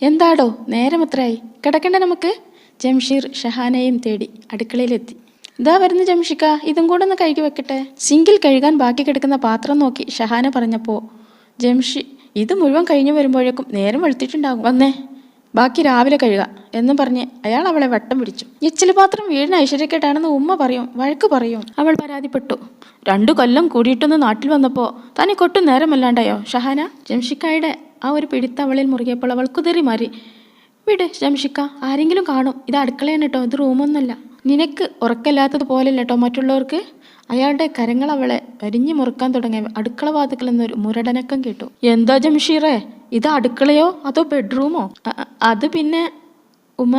എന്താടോ? നേരം നേരമത്രയായി കിടക്കണ്ട നമുക്ക്? ജംഷീർ ഷഹാനയും തേടി അടുക്കളയിലെത്തി. ഇതാ വരുന്നു ജംഷിക്ക. ഇതും കൂടെ ഒന്ന് കഴുകി വെക്കട്ടെ. സിങ്കിൽ കഴുകാൻ ബാക്കി കിടക്കുന്ന പാത്രം നോക്കി ഷഹാന പറഞ്ഞപ്പോൾ ജംഷി ഇത് മുഴുവൻ കഴിഞ്ഞു വരുമ്പോഴേക്കും നേരം വെളുത്തിട്ടുണ്ടാകും. വന്നേ. ബാക്കി രാവിലെ കഴുകാം. എന്നും പറഞ്ഞ് അയാൾ അവളെ വട്ടം പിടിച്ചു. എച്ചിൽ പാത്രം വീടിന് ഐശ്വര്യക്കേട്ടാണെന്ന് ഉമ്മ പറയും. വഴക്ക് പറയും. അവൾ പരാതിപ്പെട്ടു. രണ്ടു കൊല്ലം കൂടിയിട്ടൊന്ന് നാട്ടിൽ വന്നപ്പോൾ തനിക്കൊട്ടും നേരമല്ലാണ്ടായോ ഷഹാന? ജംഷിക്കായുടെ ആ ഒരു പിടിത്ത അവളിൽ മുറുകിയപ്പോൾ അവൾ കുതിറി മാറി വിട് ശംഷിക്ക ആരെങ്കിലും കാണും. ഇത് അടുക്കളയാണ് കേട്ടോ ഇത് റൂമൊന്നുമല്ല. നിനക്ക് ഉറക്കമില്ലാത്തത് പോലെയല്ല കേട്ടോ മറ്റുള്ളവർക്ക്? അയാളുടെ കരങ്ങൾ അവളെ വരിഞ്ഞു മുറുക്കാൻ തുടങ്ങിയ അടുക്കള വാതുക്കൽ നിന്നൊരു മുരടനക്കം കേട്ടു. എന്താ ജംഷീറേ? ഇത് അടുക്കളയോ അതോ ബെഡ്റൂമോ? അത് പിന്നെ ഉമ.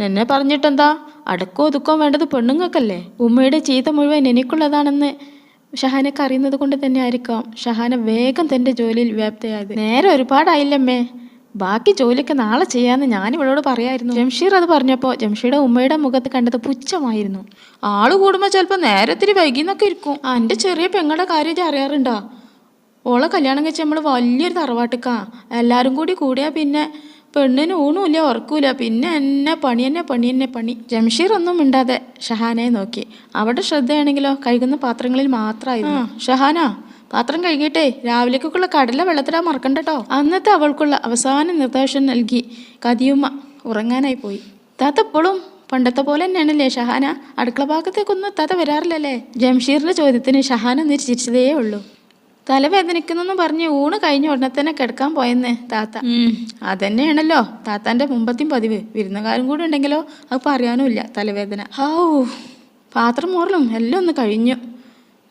നിന്നെ പറഞ്ഞിട്ടെന്താ? അടക്കോ ഒതുക്കോ വേണ്ടത് പെണ്ണുങ്ങൾക്കല്ലേ? ഉമ്മയുടെ ചീത്ത മുഴുവൻ എനിക്കുള്ളതാണെന്ന് ഷഹാനക്ക് അറിയുന്നത് കൊണ്ട് തന്നെ ആയിരിക്കാം. ഷഹാന വേഗം തന്റെ ജോലിയിൽ വ്യാപ്തയായത്. നേരെ ഒരുപാടായില്ലമ്മേ. ബാക്കി ജോലിയൊക്കെ നാളെ ചെയ്യാമെന്ന് ഞാൻ ഇവളോട് പറയായിരുന്നു. ജംഷീർ അത് പറഞ്ഞപ്പോൾ ജംഷീയുടെ ഉമ്മയുടെ മുഖത്ത് കണ്ടത് പുച്ഛമായിരുന്നു. ആൾ കൂടുമ്പോൾ ചിലപ്പോൾ നേരത്തിരി വൈകിന്നൊക്കെ ഇരിക്കും. ആ എന്റെ ചെറിയ പെങ്ങളുടെ കാര്യം അറിയാറുണ്ടോ? ഓളെ കല്യാണം കഴിച്ച് നമ്മൾ വലിയൊരു തറവാട്ടിക്കാ. എല്ലാവരും കൂടി കൂടിയാ പിന്നെ പെണ്ണിന് ഊണുമില്ല ഉറക്കൂല. പിന്നെ എന്നെ പണി എന്നെ പണി എന്നെ പണി. ജംഷീർ ഒന്നും മിണ്ടാതെ ഷഹാനയെ നോക്കി. അവിടെ ശ്രദ്ധയാണെങ്കിലോ? കഴുകുന്ന പാത്രങ്ങളിൽ മാത്രമായിരുന്നു. ഷഹാന പാത്രം കഴുകിയിട്ടേ. രാവിലേക്കുള്ള കടല വെള്ളത്തിടാൻ മറക്കണ്ടട്ടോ. അന്നത്തെ അവൾക്കുള്ള അവസാന നിർദ്ദേശം നൽകി കതിയുമ്മ ഉറങ്ങാനായി പോയി. താത്ത പണ്ടത്തെ പോലെ തന്നെയാണല്ലേ ഷഹാന? അടുക്കള ഭാഗത്തേക്കൊന്നും താത്ത വരാറില്ലല്ലേ? ജംഷീറിന്റെ ചോദ്യത്തിന് ഷഹാന ഒന്ന് ചിരിച്ചതേ ഉള്ളൂ തലവേദനിക്കുന്നെന്ന് പറഞ്ഞ് ഊണ് കഴിഞ്ഞ ഉടനെ തന്നെ കിടക്കാൻ പോയെന്ന് താത്ത. അതന്നെയാണല്ലോ താത്താന്റെ മുമ്പത്തെയും പതിവ്. വിരുന്നുകാരും കൂടെ ഉണ്ടെങ്കിലോ അത് പറയാനുമില്ല തലവേദന. ഹൗ പാത്രം മോറലും എല്ലാം ഒന്ന് കഴിഞ്ഞു.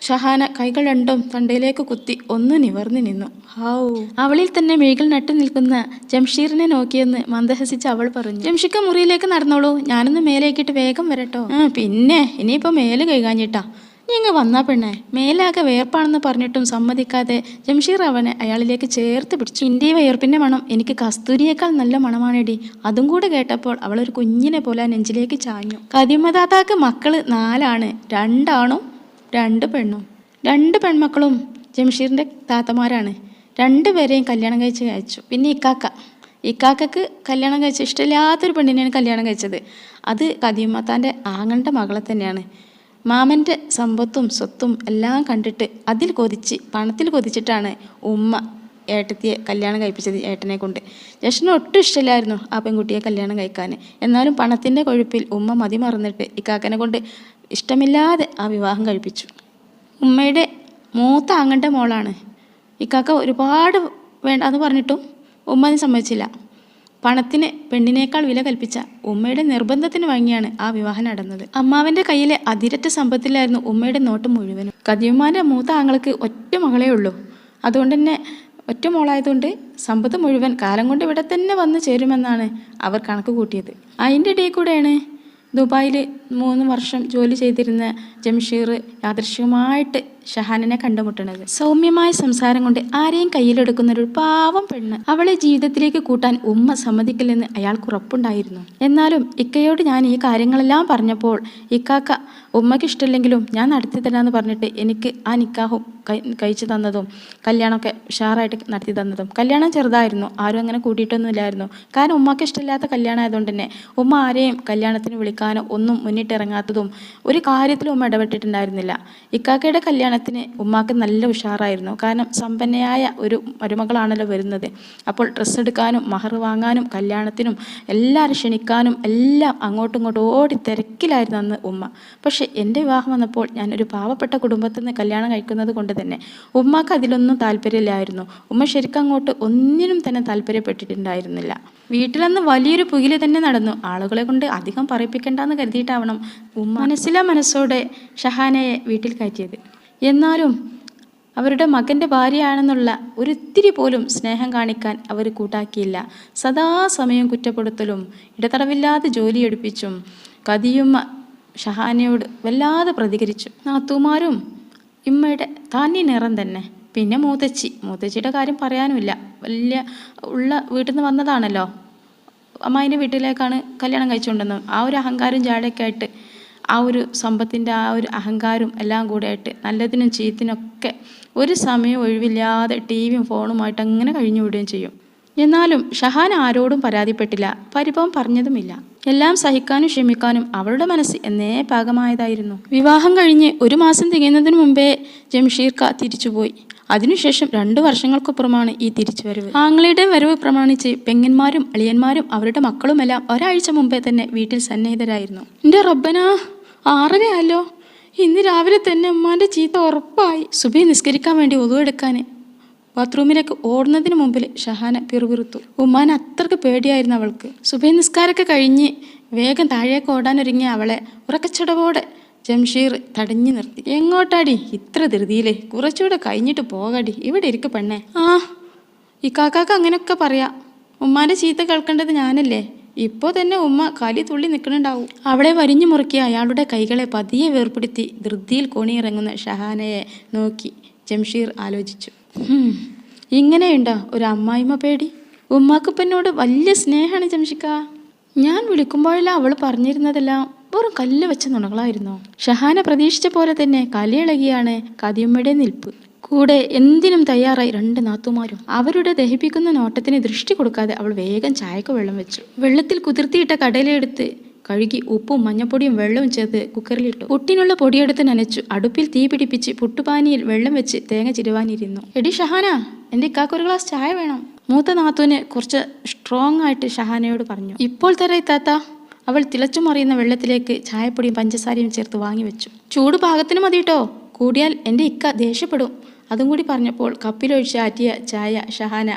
ഷഹാന കൈകൾ രണ്ടും തണ്ടയിലേക്ക് കുത്തി ഒന്ന് നിവർന്നു നിന്നു. ഹൗ അവളിൽ തന്നെ മിഴികൾ നട്ടു നിൽക്കുന്ന ജംഷീറിനെ നോക്കിയെന്ന് മന്ദഹസിച്ച് അവൾ പറഞ്ഞു. ജംഷിക്ക മുറിയിലേക്ക് നടന്നോളൂ. ഞാനൊന്ന് മേലേക്കിട്ട് വേഗം വരട്ടോ. പിന്നെ ഇനിയിപ്പോ മേൽ കൈകാഞ്ഞിട്ടാ. ഇങ്ങ് വന്നാ പെണ്ണേ. മേലാകെ വേർപ്പാണെന്ന് പറഞ്ഞിട്ടും സമ്മതിക്കാതെ ജംഷീർ അവനെ അയാളിലേക്ക് ചേർത്ത് പിടിച്ചു. ഇന്ത്യ വയർപ്പിന്റെ മണം എനിക്ക് കസ്തൂരിയേക്കാൾ നല്ല മണമാണെടി. അതും കൂടെ കേട്ടപ്പോൾ അവൾ ഒരു കുഞ്ഞിനെ പോലെ നെഞ്ചിലേക്ക് ചാഞ്ഞു. കതിമദാതാക്ക് മക്കൾ നാലാണ്. രണ്ടാണും രണ്ട് പെണ്ണും. രണ്ട് പെൺമക്കളും ജംഷീറിന്റെ താത്തമാരാണ്. രണ്ടുപേരെയും കല്യാണം കഴിച്ച് അയച്ചു. പിന്നെ ഇക്കാക്ക. ഇക്കാക്കക്ക് കല്യാണം കഴിച്ച ഇഷ്ടമില്ലാത്തൊരു പെണ്ണിനെയാണ് കല്യാണം കഴിച്ചത്. അത് കദീമത്താന്റെ ആങ്ങളുടെ മകളെ തന്നെയാണ്. മാമന്റെ സമ്പത്തും സ്വത്തും എല്ലാം കണ്ടിട്ട് അതിൽ കൊതിച്ച് പണത്തിൽ കൊതിച്ചിട്ടാണ് ഉമ്മ ഏട്ടത്തിയെ കല്യാണം കഴിപ്പിച്ചത് ഏട്ടനെ കൊണ്ട്. ജഷ്ണ ഒട്ടും ഇഷ്ടമില്ലായിരുന്നു ആ പെൺകുട്ടിയെ കല്യാണം കഴിക്കാൻ എന്നാലും പണത്തിന്റെ കൊഴുപ്പിൽ ഉമ്മ മതി മറന്നിട്ട് ഇക്കാക്കനെ കൊണ്ട് ഇഷ്ടമില്ലാതെ ആ വിവാഹം കഴിപ്പിച്ചു. ഉമ്മയുടെ മൂത്ത ആങ്ങന്റെ മോളാണ്. ഇക്കാക്ക ഒരുപാട് വേണ്ട എന്ന് പറഞ്ഞിട്ടും ഉമ്മ അതിന് സമ്മതിച്ചില്ല. പണത്തിന് പെണ്ണിനേക്കാൾ വില കൽപ്പിച്ച ഉമ്മയുടെ നിർബന്ധത്തിന് വാങ്ങിയാണ് ആ വിവാഹം നടന്നത്. അമ്മാവന്റെ കയ്യിലെ അതിരറ്റ സമ്പത്തിലായിരുന്നു ഉമ്മയുടെ നോട്ടം മുഴുവനും. കതിയുമാന്റെ മൂത്ത ആങ്ങൾക്ക് ഒറ്റ മകളേ ഉള്ളൂ. അതുകൊണ്ട് തന്നെ ഒറ്റ മോളായതുകൊണ്ട് സമ്പത്ത് മുഴുവൻ കാലം കൊണ്ട് ഇവിടെ തന്നെ വന്നു ചേരുമെന്നാണ് അവർ കണക്ക് കൂട്ടിയത്. അതിന്റെ ഇടയിൽ കൂടെയാണ് ദുബായിൽ മൂന്ന് വർഷം ജോലി ചെയ്തിരുന്ന ജംഷീർ യാദൃശ്യമായിട്ട് ഷഹാനിനെ കണ്ടുമുട്ടണത്. സൗമ്യമായ സംസാരം കൊണ്ട് ആരെയും കയ്യിലെടുക്കുന്ന ഒരു പാവം പെണ്ണ് അവളെ ജീവിതത്തിലേക്ക് കൂട്ടാൻ ഉമ്മ സമ്മതിക്കില്ലെന്ന് അയാൾക്ക് ഉറപ്പുണ്ടായിരുന്നു. എന്നാലും ഇക്കയോട് ഞാൻ ഈ കാര്യങ്ങളെല്ലാം പറഞ്ഞപ്പോൾ ഇക്കാക്ക ഉമ്മയ്ക്ക് ഇഷ്ടമില്ലെങ്കിലും ഞാൻ നടത്തി തരാമെന്ന് പറഞ്ഞിട്ട് എനിക്ക് ആ നിക്കാഹും കഴി- കഴിച്ചു തന്നതും കല്യാണമൊക്കെ ഉഷാറായിട്ട് നടത്തി തന്നതും കല്യാണം ചെറുതായിരുന്നു ആരും അങ്ങനെ കൂട്ടിയിട്ടൊന്നുമില്ലായിരുന്നു. കാരണം ഉമ്മക്ക് ഇഷ്ടമില്ലാത്ത കല്യാണം ആയതുകൊണ്ട് തന്നെ ഉമ്മ ആരെയും കല്യാണത്തിന് വിളിക്കാനോ ഒന്നും മുന്നിട്ടിറങ്ങാത്തതും ഒരു കാര്യത്തിലും ഉമ്മ ഇടപെട്ടിട്ടുണ്ടായിരുന്നില്ല. ഇക്കാക്കയുടെ കല്യാണത്തിന് ഉമ്മാക്ക് നല്ല ഉഷാറായിരുന്നു. കാരണം സമ്പന്നയായ ഒരു മരുമകളാണല്ലോ വരുന്നത്. അപ്പോൾ ഡ്രസ്സ് എടുക്കാനും മഹർ വാങ്ങാനും കല്യാണത്തിനും എല്ലാവരും ക്ഷണിക്കാനും എല്ലാം അങ്ങോട്ടും ഇങ്ങോട്ടും ഓടി തിരക്കിലായിരുന്നു അന്ന് ഉമ്മ. പക്ഷേ എന്റെ വിവാഹം വന്നപ്പോൾ ഞാനൊരു പാവപ്പെട്ട കുടുംബത്തിൽ നിന്ന് കല്യാണം കഴിക്കുന്നത് കൊണ്ട് തന്നെ ഉമ്മാക്ക് അതിലൊന്നും താല്പര്യമില്ലായിരുന്നു. ഉമ്മ ശരിക്കും അങ്ങോട്ട് ഒന്നിനും തന്നെ താല്പര്യപ്പെട്ടിട്ടുണ്ടായിരുന്നില്ല. വീട്ടിലന്ന് വലിയൊരു പുകിൽ തന്നെ നടന്നു. ആളുകളെ കൊണ്ട് അധികം പറയിപ്പിക്കേണ്ടെന്ന് കരുതിയിട്ടാവണം ഉമ്മ മനസ്സിലെ മനസ്സോടെ ഷഹാനയെ വീട്ടിൽ കയറ്റിയത്. എന്നാലും അവരുടെ മകന്റെ ഭാര്യയാണെന്നുള്ള ഒരിത്തിരി പോലും സ്നേഹം കാണിക്കാൻ അവർ കൂട്ടാക്കിയില്ല. സദാസമയം കുറ്റപ്പെടുത്തലും ഇടതടവില്ലാതെ ജോലിയെടുപ്പിച്ചും കതിയുമ്മ ഷഹാനയോട് വല്ലാതെ പ്രതികരിച്ചു. നാത്തൂമാരും ഇമ്മയുടെ താന്യ നിറം തന്നെ. പിന്നെ മൂത്തച്ചി. മൂത്തച്ചിയുടെ കാര്യം പറയാനുമില്ല. വലിയ ഉള്ള വീട്ടിൽ നിന്ന് വന്നതാണല്ലോ. അമ്മായിന്റെ വീട്ടിലേക്കാണ് കല്യാണം കഴിച്ചുകൊണ്ടുവന്നത് ആ ഒരു അഹങ്കാരം ജാടയൊക്കെ ആയിട്ട് ആ ഒരു സമ്പത്തിന്റെ ആ ഒരു അഹങ്കാരം എല്ലാം കൂടെ ആയിട്ട് നല്ലതിനും ചീത്തിനൊക്കെ ഒരു സമയം ഒഴിവില്ലാതെ ടി വിയും ഫോണുമായിട്ട് അങ്ങനെ കഴിഞ്ഞു വിടുകയും ചെയ്യും. എന്നാലും ഷഹാൻ ആരോടും പരാതിപ്പെട്ടില്ല പരിഭവം പറഞ്ഞതുമില്ല. എല്ലാം സഹിക്കാനും ക്ഷമിക്കാനും അവളുടെ മനസ്സ് എന്നേ പാകമായതായിരുന്നു. വിവാഹം കഴിഞ്ഞ് ഒരു മാസം തികയുന്നതിന് മുമ്പേ ജംഷീർക്ക തിരിച്ചുപോയി. അതിനുശേഷം രണ്ടു വർഷങ്ങൾക്കപ്പുറമാണ് ഈ തിരിച്ചുവരവ്. ആങ്ങളയുടെ വരവ് പ്രമാണിച്ച് പെങ്ങന്മാരും അളിയന്മാരും അവരുടെ മക്കളുമെല്ലാം ഒരാഴ്ച മുമ്പേ തന്നെ വീട്ടിൽ സന്നിഹിതരായിരുന്നു. എന്റെ റബ്ബനാ ആറരയല്ലോ ഇന്ന് രാവിലെ തന്നെ ഉമ്മാന്റെ ചീത്ത ഉറപ്പായി. സുബി നിസ്കരിക്കാൻ വേണ്ടി ഒതുവെടുക്കാൻ ബാത്റൂമിലേക്ക് ഓടുന്നതിന് മുമ്പിൽ ഷഹാന പിറുപിറുത്തു. ഉമ്മാൻ അത്രയ്ക്ക് പേടിയായിരുന്നു അവൾക്ക്. സുബൈ നിസ്കാരമൊക്കെ കഴിഞ്ഞ് വേഗം താഴേക്ക് ഓടാനൊരുങ്ങിയ അവളെ ഉറക്കച്ചടവോടെ ജംഷീർ തടഞ്ഞു നിർത്തി. എങ്ങോട്ടാടി? ഇത്ര ധൃതിയിലേ. കുറച്ചുകൂടെ കഴിഞ്ഞിട്ട് പോകടി. ഇവിടെ ഇരിക്ക പെണ്ണെ. ആ ഈ കാക്കാക്ക അങ്ങനെയൊക്കെ പറയാം. ഉമ്മാന്റെ ചീത്ത കേൾക്കേണ്ടത് ഞാനല്ലേ. ഇപ്പോ തന്നെ ഉമ്മ കലി തുള്ളി നിൽക്കുന്നുണ്ടാവും. അവളെ വരിഞ്ഞു മുറുക്കിയ അയാളുടെ കൈകളെ പതിയെ വേർപ്പെടുത്തി ധൃതിയിൽ കോണിയിറങ്ങുന്ന ഷഹാനയെ നോക്കി ജംഷീർ ആലോചിച്ചു. "ഹും, ഇങ്ങനെയുണ്ടോ ഒരു അമ്മായിമ്മ പേടി? ഉമ്മാക്കപ്പനോട് വലിയ സ്നേഹമാണ് ജംഷിക്ക. ഞാൻ വിളിക്കുമ്പോഴെല്ലാം അവൾ പറഞ്ഞിരുന്നതെല്ലാം. വെറും കല്ല് വെച്ച നുണകളായിരുന്നു? ഷഹാന പ്രതീക്ഷിച്ച പോലെ തന്നെ കലയിളകിയാണ് കതിയമ്മയുടെ നിൽപ്പ്. കൂടെ എന്തിനും തയ്യാറായി രണ്ട് നാത്തുമാരും. അവരുടെ ദഹിപ്പിക്കുന്ന നോട്ടത്തിന് ദൃഷ്ടി കൊടുക്കാതെ അവൾ വേഗം ചായക്ക് വെള്ളം വെച്ചു. വെള്ളത്തിൽ കുതിർത്തിയിട്ട കടലെടുത്ത് കഴുകി ഉപ്പും മഞ്ഞപ്പൊടിയും വെള്ളവും ചേർത്ത് കുക്കറിലിട്ടു. പുട്ടിനുള്ള പൊടിയെടുത്ത് നനച്ചു. അടുപ്പിൽ തീ പിടിപ്പിച്ച് പുട്ടുപാനിയിൽ വെള്ളം വെച്ച് തേങ്ങ ചിരുവാനിരുന്നു. എടി ഷഹാന എന്റെ ഇക്കാക്ക് ഒരു ഗ്ലാസ് ചായ വേണം. മൂത്ത നാത്തൂന് കുറച്ച് സ്ട്രോങ് ആയിട്ട് ഷഹാനയോട് പറഞ്ഞു. ഇപ്പോൾ തരാ താത്ത. അവൾ തിളച്ചു മറിയുന്ന വെള്ളത്തിലേക്ക് ചായപ്പൊടിയും പഞ്ചസാരയും ചേർത്ത് വാങ്ങി വെച്ചു. ചൂട് പാകത്തിന് മതി കേട്ടോ കൂടിയാൽ എന്റെ ഇക്ക ദേഷ്യപ്പെടും. അതും കൂടി പറഞ്ഞപ്പോൾ കപ്പിലൊഴിച്ച് ആറ്റിയ ചായ ഷഹാന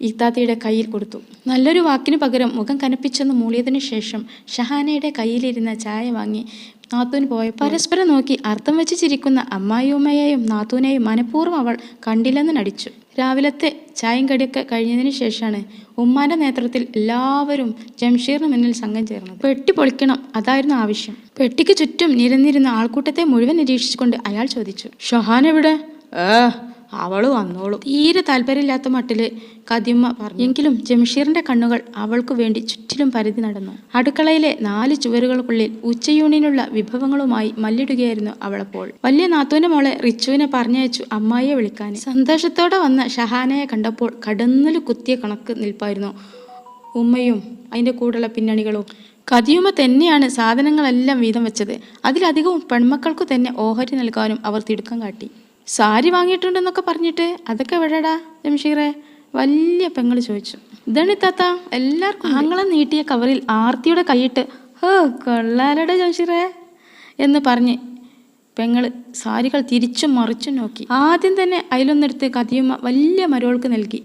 ഇത്താത്തയുടെ കയ്യിൽ കൊടുത്തു. നല്ലൊരു വാക്കിനു പകരം മുഖം കനപ്പിച്ചെന്ന് മൂളിയതിനു ശേഷം ഷഹാനയുടെ കയ്യിലിരുന്ന ചായ വാങ്ങി നാത്തൂൻ പോയ പരസ്പരം നോക്കി അർത്ഥം വെച്ച് ചിരിക്കുന്ന അമ്മായിയമ്മയെയും നാത്തൂനെയും മനഃപൂർവം അവൾ കണ്ടില്ലെന്ന് നടിച്ചു. രാവിലത്തെ ചായയും കടിയൊക്കെ കഴിഞ്ഞതിന് ശേഷമാണ് ഉമ്മാന്റെ നേതൃത്വത്തിൽ എല്ലാവരും ജംഷീറിന് മുന്നിൽ സംഘം ചേർന്നത്. പെട്ടി പൊളിക്കണം അതായിരുന്നു ആവശ്യം. പെട്ടിക്ക് ചുറ്റും നിരന്നിരുന്ന ആൾക്കൂട്ടത്തെ മുഴുവൻ നിരീക്ഷിച്ചുകൊണ്ട് അയാൾ ചോദിച്ചു ഷഹാൻ എവിടെ? ഏ അവൾ വന്നോളും. തീരെ താല്പര്യമില്ലാത്ത മട്ടിൽ കതിമ്മ പറഞ്ഞു. എങ്കിലും ജംഷീറിന്റെ കണ്ണുകൾ അവൾക്കു വേണ്ടി ചുറ്റിലും പരിധി നടന്നു. അടുക്കളയിലെ നാല് ചുവരുകൾക്കുള്ളിൽ ഉച്ചയൂണിനുള്ള വിഭവങ്ങളുമായി മല്ലിടുകയായിരുന്നു അവളപ്പോൾ. വലിയ നാത്തൂന്റെ മോളെ റിച്ചുവിനെ പറഞ്ഞയച്ചു അമ്മായിയെ വിളിക്കാൻ സന്തോഷത്തോടെ വന്ന ഷഹാനയെ കണ്ടപ്പോൾ കടന്നൽ കുത്തിയ കണക്ക് നിൽപ്പായിരുന്നു. ഉമ്മയും അതിന്റെ കൂടെയുള്ള പിന്നണികളും. കതിയുമ തന്നെയാണ് സാധനങ്ങളെല്ലാം വീതം വെച്ചത്. അതിലധികവും പെൺമക്കൾക്കു തന്നെ ഓഹരി നൽകാനും അവർ തിടുക്കം കാട്ടി. സാരി വാങ്ങിയിട്ടുണ്ടെന്നൊക്കെ പറഞ്ഞിട്ട് അതൊക്കെ എവിടെടാ ജംഷീറെ? വലിയ പെങ്ങൾ ചോദിച്ചു. ഇതാണ് താത്ത എല്ലാവർക്കും ആങ്ങളെ നീട്ടിയ കവറിൽ ആർത്തിയുടെ കൈയിട്ട് ഹോ കൊള്ളാലട ജംഷീറെ എന്ന് പറഞ്ഞ് പെങ്ങൾ സാരികൾ തിരിച്ചും മറിച്ചും നോക്കി. ആദ്യം തന്നെ അതിലൊന്നെടുത്ത് കതിയുമ്മ വലിയ മരോൾക്ക് നൽകി.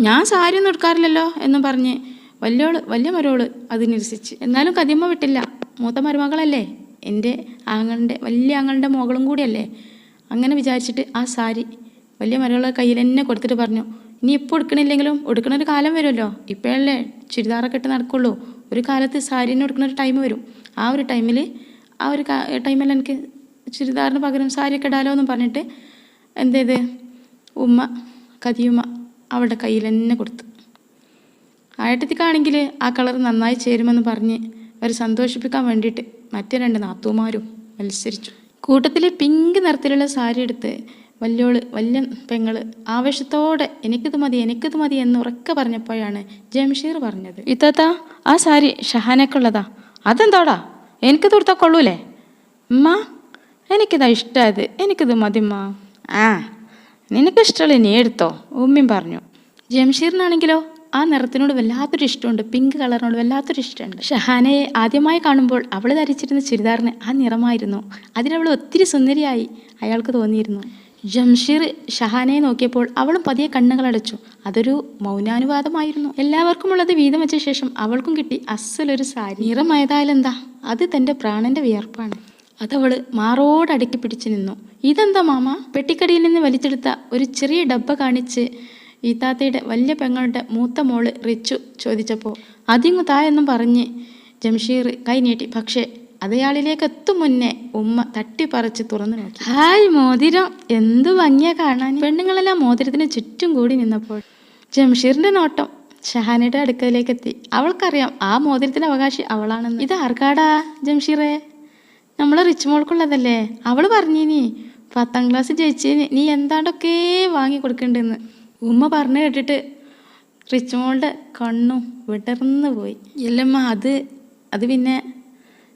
ഞാൻ സാരി ഒന്നും എടുക്കാറില്ലല്ലോ എന്ന് പറഞ്ഞ് വലിയോൾ വലിയ മരോൾ അത് നിരസിച്ച്. എന്നാലും കതിയമ്മ വിട്ടില്ല. മൂത്ത മരുമകളല്ലേ? എന്റെ ആങ്ങളുടെ വലിയ ആങ്ങളുടെ മോകളും കൂടിയല്ലേ? അങ്ങനെ വിചാരിച്ചിട്ട് ആ സാരി വലിയ മരുമകളുടെ കയ്യിൽ തന്നെ കൊടുത്തിട്ട് പറഞ്ഞു ഇനി ഇപ്പോൾ എടുക്കണില്ലെങ്കിലും എടുക്കണ ഒരു കാലം വരുമല്ലോ. ഇപ്പോഴല്ലേ ചുരിദാറൊക്കെ ഇട്ട് നടക്കുള്ളൂ. ഒരു കാലത്ത് സാരീനെ എടുക്കുന്ന ഒരു ടൈം വരും. ആ ഒരു ടൈമിൽ ആ ഒരു ടൈമിൽ എനിക്ക് ചുരിദാറിന് പകരം സാരിയൊക്കെ ഇടാലോ എന്ന് പറഞ്ഞിട്ട് എന്ത് ചെയ്ത്? ഉമ്മ കതിയുമ്മ അവളുടെ കയ്യിൽ തന്നെ കൊടുത്തു. ആയട്ടത്തിക്കാണെങ്കിൽ ആ കളർ നന്നായി ചേരുമെന്ന് പറഞ്ഞ് അവർ സന്തോഷിപ്പിക്കാൻ വേണ്ടിയിട്ട് മറ്റേ രണ്ട് നാത്തൂമാരും മത്സരിച്ചു. കൂട്ടത്തിലെ പിങ്ക് നിറത്തിലുള്ള സാരി എടുത്ത് വല്യോൾ വല്യ പെങ്ങൾ ആവേശത്തോടെ എനിക്കിത് മതി എനിക്കിത് മതി എന്ന് ഉറക്കെ പറഞ്ഞപ്പോഴാണ് ജംഷീർ പറഞ്ഞത്. ഇത്താത്ത ആ സാരി ഷഹാനക്കുള്ളതാ അതെന്തോടാ? എനിക്കിത് കൊടുത്താൽ കൊള്ളൂലേ? ഉമ്മ എനിക്കിതാ ഇഷ്ടമായത് മതി മതിമ്മ ആ നിനക്കിഷ്ടമുള്ള നീ എടുത്തോ. ഉമ്മയും പറഞ്ഞു. ജംഷീറിനാണെങ്കിലോ? ആ നിറത്തിനോട് വല്ലാത്തൊരു ഇഷ്ടമുണ്ട്. പിങ്ക് കളറിനോട് വല്ലാത്തൊരു ഇഷ്ടമുണ്ട്. ഷഹാനയെ ആദ്യമായി കാണുമ്പോൾ അവൾ ധരിച്ചിരുന്ന ചുരിദാറിന് ആ നിറമായിരുന്നു. അതിനവൾ ഒത്തിരി സുന്ദരിയായി അയാൾക്ക് തോന്നിയിരുന്നു. ജംഷീർ ഷഹാനയെ നോക്കിയപ്പോൾ അവളും പതിയെ കണ്ണുകൾ അടച്ചു. അതൊരു മൗനാനുവാദമായിരുന്നു. എല്ലാവർക്കും ഉള്ളത് വീതം വെച്ച ശേഷം അവൾക്കും കിട്ടി അസലൊരു സാരി. നിറമായതായാലെന്താ? അത് തന്റെ പ്രാണന്റെ വിയർപ്പാണ്. അതവൾ മാറോടടുക്കി പിടിച്ചു നിന്നു. ഇതെന്താ മാമ? പെട്ടിക്കടിയിൽ നിന്ന് വലിച്ചെടുത്ത ഒരു ചെറിയ ഡബ്ബ കാണിച്ച് ഈത്താത്തയുടെ വലിയ പെങ്ങളുടെ മൂത്ത മോൾ റിച്ചു ചോദിച്ചപ്പോൾ അതിങ്ങു തായെന്നും പറഞ്ഞ് ജംഷീർ കൈനീട്ടി പക്ഷേ അതയാളിലേക്ക് എത്തും മുന്നേ ഉമ്മ തട്ടിപ്പറിച്ച് തുറന്നു നോക്കി. ഹായ് മോതിരം. എന്തു ഭംഗിയാ കാണാൻ. പെണ്ണുങ്ങളെല്ലാം മോതിരത്തിന് ചുറ്റും കൂടി നിന്നപ്പോൾ ജംഷീറിന്റെ നോട്ടം ഷഹാനയുടെ അടുക്കലേക്ക് എത്തി. അവൾക്കറിയാം ആ മോതിരത്തിന്റെ അവകാശി അവളാണെന്ന്. ഇത് ആർക്കാടാ ജംഷീറെ? നമ്മളെ റിച്ച് മോൾക്കുള്ളതല്ലേ. അവൾ പറഞ്ഞീനി പത്താം ക്ലാസ് ജയിച്ചതിന് നീ എന്താണ്ടൊക്കെ വാങ്ങി കൊടുക്കണ്ടെന്ന്. ഉമ്മ പറഞ്ഞു കേട്ടിട്ട് റിച്ചുമോളുടെ കണ്ണും വിടർന്നു പോയി. ഇല്ലമ്മ അത് അത് പിന്നെ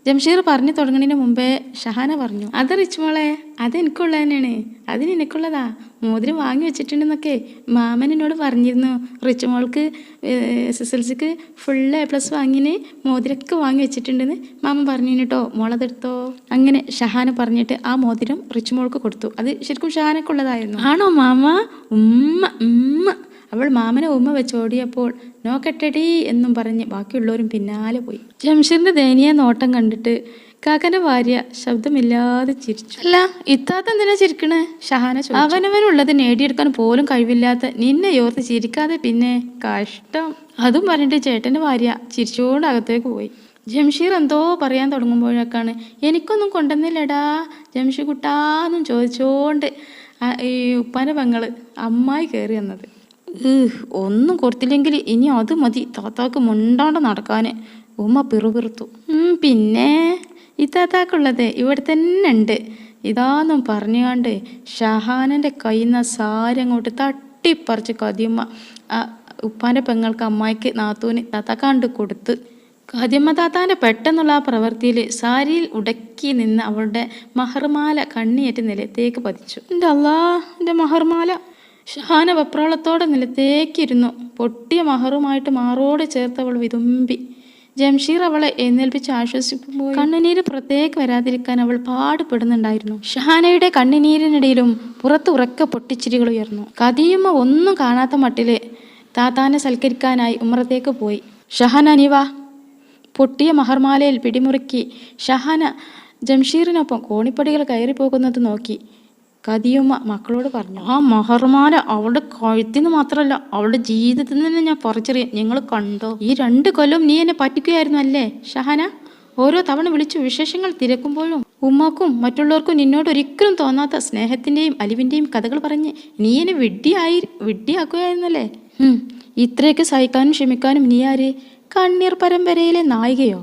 ജംഷീർ പറഞ്ഞു തുടങ്ങുന്നതിന് മുമ്പേ ഷഹാന പറഞ്ഞു അത് റിച്ചുമോളെ അത് എനിക്കുള്ള തന്നെയാണ്. അത് നിനക്കുള്ളതാ. മോതിരം വാങ്ങി വെച്ചിട്ടുണ്ടെന്നൊക്കെ മാമൻ എന്നോട് പറഞ്ഞിരുന്നു. റിച്ചുമോൾക്ക് എസ് എസ് എൽ സിക്ക് ഫുൾ എ പ്ലസ് വാങ്ങിന് മോതിരമൊക്കെ വാങ്ങി വെച്ചിട്ടുണ്ടെന്ന് മാമൻ പറഞ്ഞു കേട്ടോ മോളതെടുത്തോ. അങ്ങനെ ഷഹാന പറഞ്ഞിട്ട് ആ മോതിരം റിച്ചുമോൾക്ക് കൊടുത്തു. അത് ശരിക്കും ഷഹാനക്കുള്ളതായിരുന്നു. ആണോ മാമ? ഉമ്മ ഉമ്മ. അവൾ മാമനെ ഉമ്മ വെച്ച് ഓടിയപ്പോൾ നോക്കട്ടെടി എന്നും പറഞ്ഞ് ബാക്കിയുള്ളവരും പിന്നാലെ പോയി. ജംഷീറിന്റെ ദയനീയ നോട്ടം കണ്ടിട്ട് കാക്കന്റെ ഭാര്യ ശബ്ദമില്ലാതെ ചിരിച്ചു. അല്ല ഇത്താത്ത എന്തിനാ ചിരിക്കണേ? ഷഹാന. അവനവനുള്ളത് നേടിയെടുക്കാൻ പോലും കഴിവില്ലാത്ത നിന്നെ ഓർത്ത് ചിരിക്കാതെ പിന്നെ കഷ്ടം. അതും പറഞ്ഞിട്ട് ചേട്ടന്റെ ഭാര്യ ചിരിച്ചുകൊണ്ട് അകത്തേക്ക് പോയി. ജംഷീർ എന്തോ പറയാൻ തുടങ്ങുമ്പോഴേക്കാണ് എനിക്കൊന്നും കൊണ്ടുവന്നില്ലടാ ജംഷീർ കുട്ടാന്നും ചോദിച്ചോണ്ട് ഈ ഉപ്പാന്റെ പെങ്ങൾ അമ്മായി കയറി വന്നത്. ഒന്നും കൊടുത്തില്ലെങ്കിൽ ഇനി അത് മതി. താത്താക്ക് മുണ്ടാണ്ട് നടക്കാൻ ഉമ്മ പിറുപിറുത്തു. പിന്നെ? ഈ താത്താക്കുള്ളത് ഇവിടെ തന്നെ ഉണ്ട്. ഇതാന്നും പറഞ്ഞുകൊണ്ട് ഷഹാനന്റെ കയ്യിൽ നിന്ന് സാരി അങ്ങോട്ട് തട്ടിപ്പറിച്ച് കതിയമ്മ ഉപ്പാന്റെ പെങ്ങൾക്ക് അമ്മായിക്ക് നാത്തൂന് താത്താക്കാണ്ട് കൊടുത്ത്. കതിയമ്മ താത്താന്റെ പെട്ടെന്നുള്ള ആ പ്രവൃത്തിയിൽ സാരിയിൽ ഉടക്കി നിന്ന് അവളുടെ മഹർമാല കണ്ണിയേറ്റ് നിലത്തേക്ക് പതിച്ചു. എന്റെ അല്ലാ എന്റെ മഹർമാല. ഷഹാന വപ്രോളത്തോടെ നിലത്തേക്കിരുന്നു. പൊട്ടിയ മഹറുമായിട്ട് മാറോട് ചേർത്ത് അവൾ വിതുമ്പി. ജംഷീർ അവളെ എഴുന്നേൽപ്പിച്ച് ആശ്വസിക്കുമ്പോൾ കണ്ണുനീര് പുറത്തേക്ക് വരാതിരിക്കാൻ അവൾ പാടുപെടുന്നുണ്ടായിരുന്നു. ഷഹാനയുടെ കണ്ണുനീരിനിടയിലും പുറത്ത് ഉറക്ക പൊട്ടിച്ചിരികൾ ഉയർന്നു. കതിയുമ്മ ഒന്നും കാണാത്ത മട്ടിലെ താത്താനെ സൽക്കരിക്കാനായി ഉമ്മറത്തേക്ക് പോയി. ഷഹാന അനിവ പൊട്ടിയ മഹർമാലയിൽ പിടിമുറുക്കി ഷഹാന ജംഷീറിനൊപ്പം കോണിപ്പടികൾ കയറി പോകുന്നത് നോക്കി. കതിയുമ്മ മക്കളോട് പറഞ്ഞു ആ മഹർമാല അവളുടെ കഴുത്തിന് മാത്രമല്ല അവളുടെ ജീവിതത്തിൽ നിന്ന് ഞാൻ പറിച്ചറിയാം. ഞങ്ങൾ കണ്ടോ? ഈ രണ്ട് കൊല്ലം നീ എന്നെ പറ്റിക്കുകയായിരുന്നു അല്ലേ? ഷഹന ഓരോ തവണ വിളിച്ചു വിശേഷങ്ങൾ തിരക്കുമ്പോഴും ഉമ്മാക്കും മറ്റുള്ളവർക്കും നിന്നോട് ഒരിക്കലും തോന്നാത്ത സ്നേഹത്തിന്റെയും അലിവിന്റെയും കഥകൾ പറഞ്ഞ് നീ എന്നെ വിഡ്ഢിയായി വിഡ്ഢിയാക്കുകയായിരുന്നല്ലേ? ഇത്രയൊക്കെ സഹിക്കാനും ക്ഷമിക്കാനും നീ ആര്? കണ്ണീർ പരമ്പരയിലെ നായികയോ?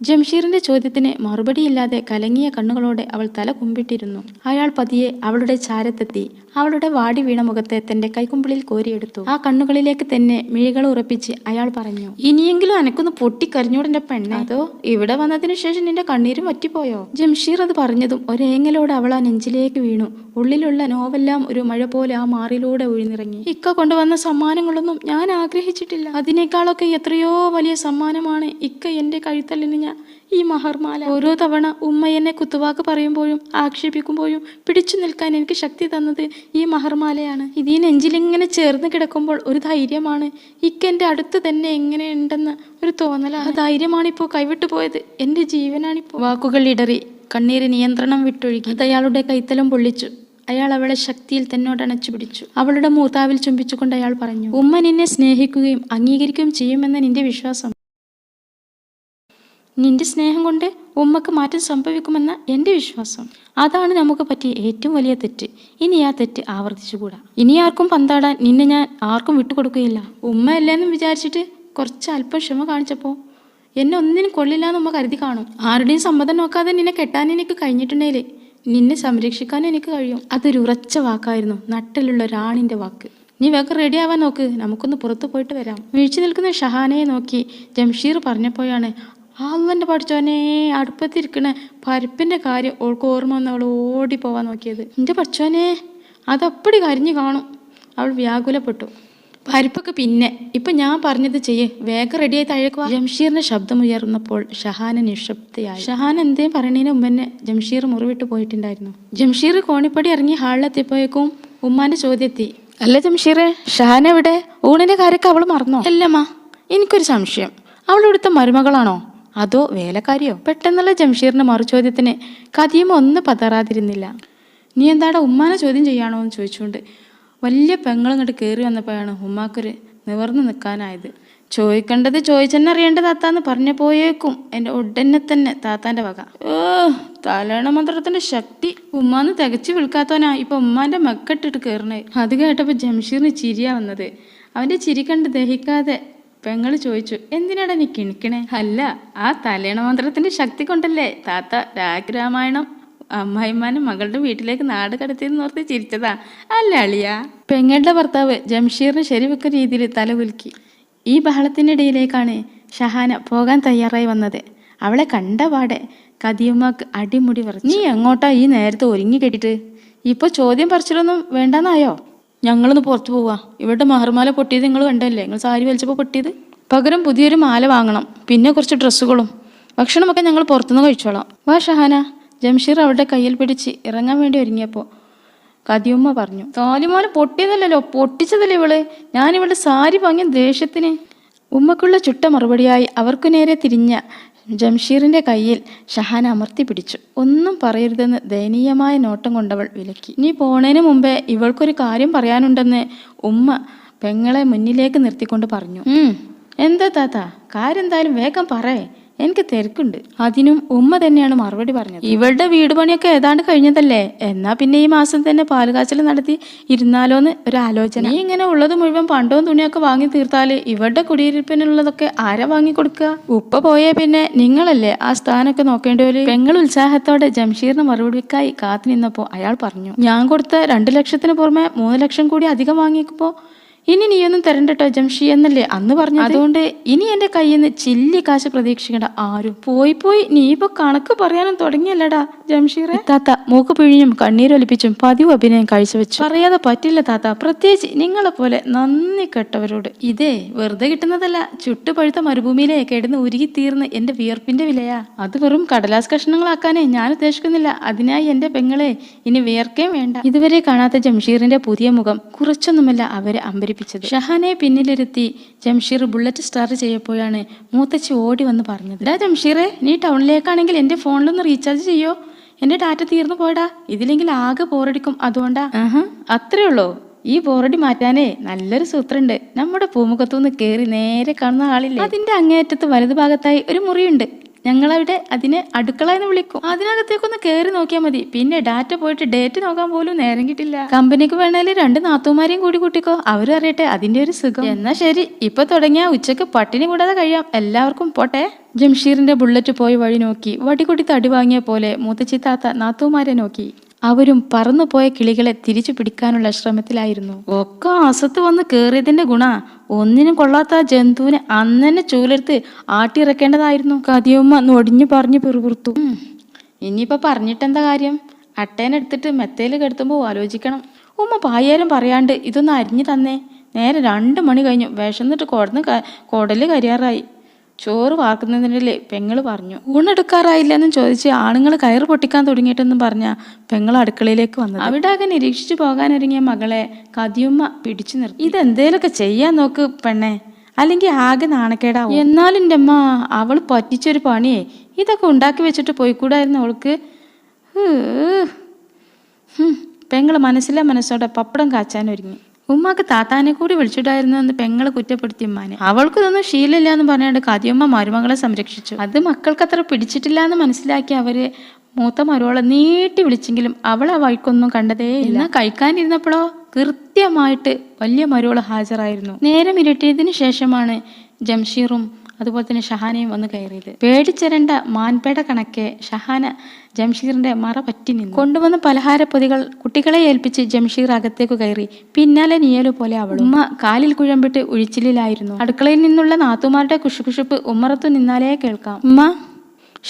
ജംഷീറിന്റെ ചോദ്യത്തിന് മറുപടിയില്ലാതെ കലങ്ങിയ കണ്ണുകളോടെ അവൾ തല കുമ്പിട്ടിരുന്നു. അയാൾ പതിയെ അവളുടെ ചാരത്തെത്തി അവളുടെ വാടി വീണ മുഖത്തെ തന്റെ കൈക്കുമ്പിളിൽ കോരിയെടുത്തു. ആ കണ്ണുകളിലേക്ക് തന്നെ മിഴികൾ ഉറപ്പിച്ച് അയാൾ പറഞ്ഞു ഇനിയെങ്കിലും അനക്കൊന്ന് പൊട്ടിക്കരഞ്ഞൂടെ പെണ്ണെ. അതോ ഇവിടെ വന്നതിനു ശേഷം നിന്റെ കണ്ണീരും വറ്റിപ്പോയോ? ജംഷീർ അത് പറഞ്ഞതും ഒരേങ്ങലോടെ അവൾ ആ നെഞ്ചിലേക്ക് വീണു. ഉള്ളിലുള്ള നോവെല്ലാം ഒരു മഴ പോലെ ആ മാറിലൂടെ ഒഴിഞ്ഞിറങ്ങി ഇക്ക കൊണ്ടുവന്ന സമ്മാനങ്ങളൊന്നും ഞാൻ ആഗ്രഹിച്ചിട്ടില്ല. അതിനേക്കാളൊക്കെ എത്രയോ വലിയ സമ്മാനമാണ് ഇക്ക എന്റെ കഴുത്തലിന് ഞാൻ ഈ മഹർമാല ഓരോ തവണ ഉമ്മ എന്നെ കുത്തുവാക്ക് പറയുമ്പോഴും ആക്ഷേപിക്കുമ്പോഴും പിടിച്ചു നിൽക്കാൻ എനിക്ക് ശക്തി തന്നത് ഈ മഹർമാലയാണ്. ഇത് ഈ നെഞ്ചിലിങ്ങനെ ചേർന്ന് കിടക്കുമ്പോൾ ഒരു ധൈര്യമാണ്. ഇക്കെന്റെ അടുത്ത് തന്നെ എങ്ങനെയുണ്ടെന്ന് ഒരു തോന്നലാണ്. ആ ധൈര്യമാണിപ്പോൾ കൈവിട്ടു പോയത്. എന്റെ ജീവനാണിപ്പോൾ വാക്കുകൾ ഇടറി കണ്ണീര് നിയന്ത്രണം വിട്ടൊഴുകി. അത് അയാളുടെ കൈത്തലം പൊള്ളിച്ചു. അയാൾ അവളെ ശക്തിയിൽ തന്നോട് അണച്ചു പിടിച്ചു. അവളുടെ മൂത്താവിൽ ചുംബിച്ചുകൊണ്ട് അയാൾ പറഞ്ഞു ഉമ്മ നിന്നെ സ്നേഹിക്കുകയും അംഗീകരിക്കുകയും ചെയ്യുമെന്ന നിന്റെ വിശ്വാസം. നിന്റെ സ്നേഹം കൊണ്ട് ഉമ്മക്ക് മാറ്റം സംഭവിക്കുമെന്ന എന്റെ വിശ്വാസം. അതാണ് നമുക്ക് പറ്റിയ ഏറ്റവും വലിയ തെറ്റ്. ഇനി ആ തെറ്റ് ആവർത്തിച്ചുകൂടാ. ഇനി ആർക്കും പന്താടാൻ നിന്നെ ഞാൻ ആർക്കും വിട്ടുകൊടുക്കുകയില്ല. ഉമ്മ അല്ലേന്നും വിചാരിച്ചിട്ട് കുറച്ച് അല്പം ക്ഷമ കാണിച്ചപ്പോൾ എന്നെ ഒന്നിനും കൊള്ളില്ല എന്ന് ഉമ്മ കരുതി കാണും. ആരുടെയും സമ്മതം നോക്കാതെ നിന്നെ കെട്ടാൻ എനിക്ക് കഴിഞ്ഞിട്ടുണ്ടെങ്കിൽ നിന്നെ സംരക്ഷിക്കാൻ എനിക്ക് കഴിയും. അതൊരു ഉറച്ച വാക്കായിരുന്നു. നട്ടിലുള്ള ഒരാണിന്റെ വാക്ക്. നീ വേഗം റെഡി ആവാൻ നോക്ക്. നമുക്കൊന്ന് പുറത്തു പോയിട്ട് വരാം. വീഴ്ച നിൽക്കുന്ന ഷഹാനയെ നോക്കി ജംഷീർ പറഞ്ഞപ്പോഴാണ് ആളെന്റെ പഠിച്ചോനെ അടുപ്പത്തിരിക്കണ പരിപ്പിന്റെ കാര്യം ഓൾക്ക് ഓർമ്മ വന്ന് അവൾ ഓടി പോവാൻ നോക്കിയത്. എന്റെ പഠിച്ചോനെ അതപ്പടി കരിഞ്ഞു കാണും. അവൾ വ്യാകുലപ്പെട്ടു. പരിപ്പൊക്കെ പിന്നെ ഇപ്പൊ ഞാൻ പറഞ്ഞത് ചെയ്യ് വേഗം റെഡിയായി താഴേക്ക് വാ. ജംഷീറിന്റെ ശബ്ദം ഉയർന്നപ്പോൾ ഷഹാന നിശബ്ദയായി. ഷഹാൻ എന്തേ പറയണേനെ ഉമ്മനെ ജംഷീർ മുറിവിട്ട് പോയിട്ടുണ്ടായിരുന്നു. ജംഷീർ കോണിപ്പടി ഇറങ്ങി ഹാളിലെത്തിയപ്പോഴേക്കും ഉമ്മാന്റെ ചോദ്യം എത്തി. അല്ല ജംഷീറെ ഷഹാൻ എവിടെ ഊണിന്റെ കാര്യമൊക്കെ അവൾ മറന്നോ? അല്ലമ്മ എനിക്കൊരു സംശയം. അവൾ ഇവിടുത്തെ മരുമകളാണോ? അതോ വേലക്കാരിയോ? പെട്ടെന്നുള്ള ജംഷീറിന്റെ മറുചോദ്യത്തിന് കഥയും ഒന്ന് പതറാതിരുന്നില്ല. നീ എന്താടാ ഉമ്മാനെ ചോദ്യം ചെയ്യാണോ? എന്ന് ചോദിച്ചുകൊണ്ട് വലിയ പെങ്ങളിങ്ങോട്ട് കയറി വന്നപ്പോഴാണ് ഉമ്മാക്കൊരു നിവർന്നു നിൽക്കാനായത്. ചോദിക്കേണ്ടത് ചോദിച്ചെന്നെ അറിയേണ്ട താത്താന്ന് പറഞ്ഞു പോയേക്കും. എന്റെ ഉടനെ തന്നെ താത്താന്റെ വക. ഓ തലേണ മന്ത്രത്തിന്റെ ശക്തി. ഉമ്മാന്ന് തികച്ചു വിളിക്കാത്തവനാ ഇപ്പൊ ഉമ്മാന്റെ മക്കെട്ടിട്ട് കയറണേ അത് കേട്ടപ്പോൾ ജംഷീറിന് ചിരിയാ വന്നത്. അവന്റെ ചിരി കണ്ട് ദഹിക്കാതെ പെങ്ങൾ ചോദിച്ചു. എന്തിനാടാ നീ കിണിക്കണേ? അല്ല ആ തലേണ മന്ത്രത്തിന്റെ ശക്തി കൊണ്ടല്ലേ താത്ത രാഗരാമായണം അമ്മായിമാനും മകളുടെ വീട്ടിലേക്ക് നാട് കടത്തിയെന്ന് ഓർത്ത് ചിരിച്ചതാ. അല്ല അളിയ. പെങ്ങളുടെ ഭർത്താവ് ജംഷീറിന് ശരിവെക്ക രീതിയിൽ തല കുലുക്കി. ഈ ബഹളത്തിനിടയിലേക്കാണ് ഷഹാന പോകാൻ തയ്യാറായി വന്നത്. അവളെ കണ്ട പാടെ കതിയുമ്മക്ക് അടിമുടി പറഞ്ഞു നീ എങ്ങോട്ടാ ഈ നേരത്തെ ഒരുങ്ങി കെട്ടിട്ട്? ഇപ്പൊ ചോദ്യം പറിച്ചിലൊന്നും വേണ്ടെന്നായോ? ഞങ്ങളൊന്ന് പുറത്തു പോവാ. ഇവിടെ മഹർമാല പൊട്ടിയത് നിങ്ങൾ കണ്ടല്ലേ? നിങ്ങൾ സാരി വലിച്ചപ്പോൾ പൊട്ടിയത്? പകരം പുതിയൊരു മാല വാങ്ങണം. പിന്നെ കുറച്ച് ഡ്രസ്സുകളും. ഭക്ഷണമൊക്കെ ഞങ്ങൾ പുറത്തുനിന്ന് കഴിച്ചോളാം. വാ ഷഹാന. ജംഷീർ അവളുടെ കയ്യിൽ പിടിച്ച് ഇറങ്ങാൻ വേണ്ടി ഒരുങ്ങിയപ്പോൾ കതിയുമ്മ പറഞ്ഞു താലിമാല പൊട്ടിയതല്ലല്ലോ. പൊട്ടിച്ചതല്ലേ ഇവൾ? ഞാൻ ഇവളുടെ സാരി വാങ്ങിയ ദേഷ്യത്തിന്. ഉമ്മക്കുള്ള ചുട്ട മറുപടിയായി അവർക്കു നേരെ തിരിഞ്ഞ ജംഷീറിന്റെ കയ്യിൽ ഷഹാൻ അമർത്തി പിടിച്ചു. ഒന്നും പറയരുതെന്ന് ദയനീയമായ നോട്ടം കൊണ്ടവൾ വിലക്കി. നീ പോണേന് മുമ്പേ ഇവൾക്കൊരു കാര്യം പറയാനുണ്ടെന്ന് ഉമ്മ പെങ്ങളെ മുന്നിലേക്ക് നിർത്തിക്കൊണ്ട് പറഞ്ഞു. "ഉം, എന്താ താത്ത? കാര്യം വേഗം പറയേ. എനിക്ക് തിരക്കുണ്ട്. അതിനും ഉമ്മ തന്നെയാണ് മറുപടി പറഞ്ഞത്. ഇവളുടെ വീട് പണിയൊക്കെ ഏതാണ്ട് കഴിഞ്ഞതല്ലേ? എന്നാ പിന്നെ ഈ മാസം തന്നെ പാലുകാച്ചൽ നടത്തി ഇരുന്നാലോന്ന് ഒരു ആലോചന. നീ ഇങ്ങനെ ഉള്ളത് മുഴുവൻ പണ്ടവും തുണിയൊക്കെ വാങ്ങി തീർത്താൽ ഇവളുടെ കുടിയിരിപ്പിനുള്ളതൊക്കെ ആരാ വാങ്ങി കൊടുക്കുക? ഉപ്പ പോയേ പിന്നെ നിങ്ങളല്ലേ ആ സ്ഥാനമൊക്കെ നോക്കേണ്ടവര് പെങ്ങൾ ഉത്സാഹത്തോടെ ജംഷീറിന് മറുപടിക്കായി കാത്തു നിന്നപ്പോ അയാൾ പറഞ്ഞു ഞാൻ കൊടുത്ത രണ്ടു ലക്ഷത്തിന് പുറമെ മൂന്ന് ലക്ഷം കൂടി അധികം വാങ്ങിയപ്പോ ഇനി നീയൊന്നും തരണ്ടട്ടോ ജംഷി എന്നല്ലേ അന്ന് പറഞ്ഞു അതുകൊണ്ട് ഇനി എന്റെ കയ്യിൽ നിന്ന് ചില്ലി കാശ് പ്രതീക്ഷിക്കേണ്ട ആരും. പോയി പോയി നീ ഇപ്പൊ കണക്ക് പറയാനും തുടങ്ങിയല്ലടാ ജംഷീറെ. താത്ത മൂക്ക് പിഴിഞ്ഞും കണ്ണീരൊലിപ്പിച്ചും പതിവ് അഭിനയം കാഴ്ചവെച്ചു. പറയാതെ പറ്റില്ല താത്ത. പ്രത്യേകിച്ച് നിങ്ങളെ പോലെ നന്ദി കെട്ടവരോട്. ഇതേ വെറുതെ കിട്ടുന്നതല്ല. ചുട്ടുപഴുത്ത മരുഭൂമിയിലെ കിടന്ന് ഉരുകി തീർന്ന് എന്റെ വിയർപ്പിന്റെ വിലയാ. അത് വെറും കടലാസ് കഷ്ണങ്ങളാക്കാനേ ഞാൻ ഉദ്ദേശിക്കുന്നില്ല. അതിനായി എന്റെ പെങ്ങളെ ഇനി വിയർക്കേം വേണ്ട. ഇതുവരെ കാണാത്ത ജംഷീറിന്റെ പുതിയ മുഖം കുറച്ചൊന്നുമല്ല അവരെ അമ്പരിപ്പിച്ചത് ഷഹാനെ പിന്നിലിരുത്തി ജംഷീർ ബുള്ളറ്റ് സ്റ്റാർട്ട് ചെയ്യപ്പോഴാണ് മൂത്തച്ചി ഓടി വന്ന് പറഞ്ഞത്. ഡാ ജംഷീറെ നീ ടൗണിലേക്കാണെങ്കിൽ എന്റെ ഫോണിലൊന്ന് റീചാർജ് ചെയ്യോ? എന്റെ ഡാറ്റ തീർന്നു പോയടാ. ഇതിലെങ്കിൽ ആകെ ബോറടിക്കും. അതുകൊണ്ടാ. ആഹാ അത്രേ ഉള്ളോ? ഈ ബോറടി മാറ്റാനേ നല്ലൊരു സൂത്രണ്ട്. നമ്മുടെ പൂമുഖത്തുനിന്ന് കേറി നേരെ കാണുന്ന ആളില്ല? അതിന്റെ അങ്ങേയറ്റത്ത് വലതുഭാഗത്തായി ഒരു മുറിയുണ്ട്. ഞങ്ങളവിടെ അതിനെ അടുക്കള എന്ന് വിളിക്കും. അതിനകത്തേക്കൊന്ന് കയറി നോക്കിയാൽ മതി. പിന്നെ ഡാറ്റ പോയിട്ട് ഡേറ്റ് നോക്കാൻ പോലും നേരം കിട്ടില്ല. കമ്പനിക്ക് വേണേൽ രണ്ട് നാത്തുമാരെയും കൂടി കൂട്ടിക്കോ. അവരും അറിയട്ടെ അതിന്റെ ഒരു സുഖം. എന്നാ ശരി ഇപ്പൊ തുടങ്ങിയ ഉച്ചയ്ക്ക് പട്ടിണി കൂടാതെ കഴിയാം. എല്ലാവർക്കും പോട്ടെ. ജംഷീറിന്റെ ബുള്ളറ്റ് പോയി വഴി നോക്കി. വടികൊടി തടി വാങ്ങിയ പോലെ മൂത്തച്ചി താത്ത നാത്തുമാരെ നോക്കി. അവരും പറന്നുപോയ കിളികളെ തിരിച്ചു പിടിക്കാനുള്ള ശ്രമത്തിലായിരുന്നു. ഒക്കെ അസത്ത് വന്ന് കേറിയതിന്റെ ഗുണ. ഒന്നിനും കൊള്ളാത്ത ജന്തുവിനെ അന്നെ ചൂലെടുത്ത് ആട്ടിയിറക്കേണ്ടതായിരുന്നു. കതിയമ്മ നൊടിഞ്ഞു പറഞ്ഞു പിറുപിറുത്തു. ഇനിയിപ്പോൾ ഇനിയിപ്പോ പറഞ്ഞിട്ടെന്താ കാര്യം? അട്ടേനെടുത്തിട്ട് മെത്തയിൽ കെടുത്തുമ്പോൾ ആലോചിക്കണം. ഉമ്മ പായാലും പറയാണ്ട് ഇതൊന്ന് അരിഞ്ഞു തന്നേ. നേരെ രണ്ട് മണി കഴിഞ്ഞു. വിശന്നിട്ട് കൊടന്ന് കൊടൽ കരിയാറായി. ചോറ് വാർക്കുന്നതിനിടയിൽ പെങ്ങൾ പറഞ്ഞു ഊണെടുക്കാറായില്ലെന്നും ചോദിച്ച് ആണുങ്ങൾ കയറ് പൊട്ടിക്കാൻ തുടങ്ങിയിട്ടെന്നും പറഞ്ഞ പെങ്ങൾ അടുക്കളയിലേക്ക് വന്നു അവിടെ ആകെ നിരീക്ഷിച്ചു പോകാനൊരുങ്ങിയ മകളെ കതിയുമ്മ പിടിച്ചു നിർത്തി. ഇതെന്തേലൊക്കെ ചെയ്യാൻ നോക്ക് പെണ്ണെ. അല്ലെങ്കിൽ ആകെ നാണക്കേടാവും. എന്നാലും അമ്മ അവൾ പറ്റിച്ചൊരു പണിയേ. ഇതൊക്കെ ഉണ്ടാക്കി വെച്ചിട്ട് പോയിക്കൂടായിരുന്നു അവൾക്ക്. പെങ്ങൾ. മനസ്സിലെ മനസ്സോടെ പപ്പടം കാച്ചാൻ ഒരുങ്ങി ഉമ്മാക്ക് താത്താനെ കൂടി വിളിച്ചിട്ടായിരുന്നു എന്ന് പെങ്ങളെ കുറ്റപ്പെടുത്തി ഉമ്മാനെ. അവൾക്ക് ഇതൊന്നും ശീലമില്ല എന്ന് പറഞ്ഞുകൊണ്ട് കതിയമ്മ മരുമകളെ സംരക്ഷിച്ചു. അത് മക്കൾക്കത്ര പിടിച്ചിട്ടില്ല എന്ന് മനസ്സിലാക്കി അവർ മൂത്ത മരുവളെ നീട്ടി വിളിച്ചെങ്കിലും അവൾ ആ വഴിക്കൊന്നും കണ്ടതേ ഇല്ല. കഴിക്കാനിരുന്നപ്പോഴോ കൃത്യമായിട്ട് വലിയ മരുവൾ ഹാജരായിരുന്നു. നേരം ഇരുട്ടിയതിനു ശേഷമാണ് ജംഷീറും അതുപോലെ തന്നെ ഷഹാനയും വന്ന് കയറിയത്. പേടിച്ചരണ്ട മാൻപേട കണക്കെ ഷഹാന ജംഷീറിന്റെ മറ പറ്റി നിന്നു. കൊണ്ടുവന്ന പലഹാരപ്പൊതികൾ കുട്ടികളെ ഏൽപ്പിച്ച് ജംഷീർ അകത്തേക്ക് കയറി. പിന്നാലെ നിയലു പോലെ അവൾ ഉമ്മ കാലിൽ കുഴമ്പിട്ട് ഉഴിച്ചിലിലായിരുന്നു. അടുക്കളയിൽ നിന്നുള്ള നാത്തുമാരുടെ കുശുകുശുപ്പ് ഉമ്മറത്തു നിന്നാലേ കേൾക്കാം. ഉമ്മ